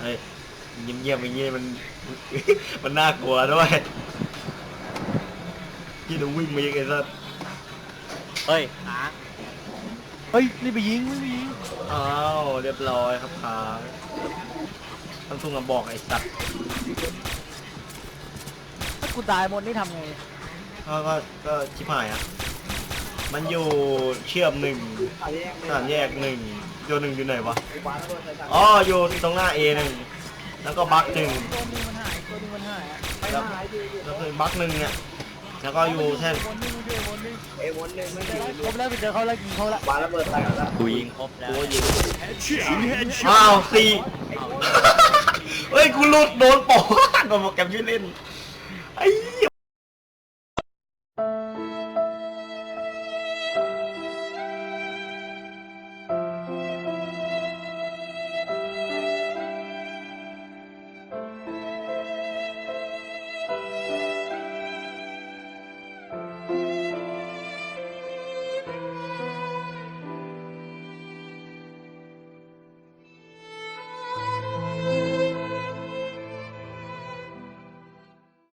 เฮ้ยเงียบๆอย่างงี้มัน มันน่ากลัวด้วยที่หนูวิ่งมายังไงซะเฮ้ยค้างเฮ้ยนี่ไปยิงไม่ไปยิงอ้าวเรียบร้อยครับค้างต้องทุ่งมาบอกไอ้สัตว์ถ้ากูตายหมดนี่ทำไงก็ก็ก็ชิบหายอะ มันอยู่เชื่อมหนึ่งสามแยกหนึ่ง ตัวหนึ่งอยู่ไหนวะ อ๋ออยู่ตรงหน้าเอหนึ่งแล้วก็บักหนึ่งตัวนึงมันหายตัวนึงมันหายอะไปแล้วหายดิแล้วคือบักหนึ่งเนี่ยแล้วก็อยู่แท่นวนนึงมันอยู่วนนึงเอ้ยวนหนึ่งไม่เจถึองแล้วครบแล้วไปเจอเขาแล้วยิงเขาละปาระเบิดใส่แล้วกูยิงครบแล้วกูยิงอ้าวสี่เฮ้ยกูหลุดโดนโปะโดนโปรแกรมชื่อเล่นไอ้เหี้ย